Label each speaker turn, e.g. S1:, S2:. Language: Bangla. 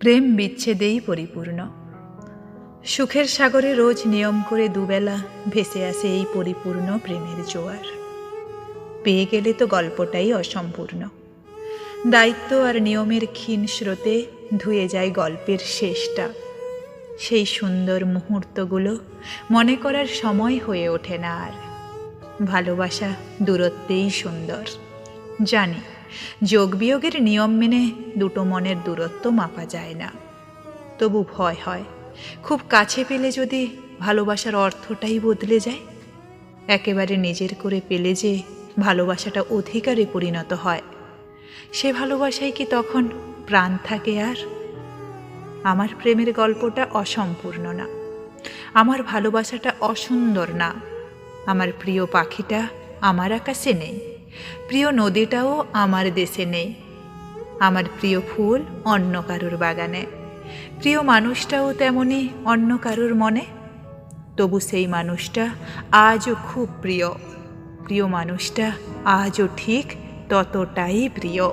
S1: প্রেম বিচ্ছেদেই পরিপূর্ণ। সুখের সাগরে রোজ নিয়ম করে দুবেলা ভেসে আসে এই পরিপূর্ণ প্রেমের জোয়ার। পেয়ে গেলে তো গল্পটাই অসম্পূর্ণ। দায়িত্ব আর নিয়মের ক্ষীণ স্রোতে ধুয়ে যায় গল্পের শেষটা। সেই সুন্দর মুহূর্তগুলো মনে করার সময় হয়ে ওঠে না আর। ভালোবাসা দূরত্বেই সুন্দর। জানি যোগ বিয়োগের নিয়ম মেনে দুটো মনের দূরত্ব মাপা যায় না। তবু ভয় হয়, খুব কাছে পেলে যদি ভালোবাসার অর্থটাই বদলে যায়। একেবারে নিজের করে পেলে যে ভালোবাসাটা অধিকারে পরিণত হয়। সে ভালোবাসায় কি তখন প্রাণ থাকে আর? আমার প্রেমের গল্পটা অসম্পূর্ণ না। আমার ভালোবাসাটা অসুন্দর না। আমার প্রিয় পাখিটা আমার আকাশে নেই। প্রিয় নদীটাও আমার দেশে নেই। আমার প্রিয় ফুল অন্য কারুর বাগানে। প্রিয় মানুষটাও তেমনি অন্য কারুর মনে। তবু সেই মানুষটা আজও খুব প্রিয়। প্রিয় মানুষটা আজও ঠিক ততটাই প্রিয়।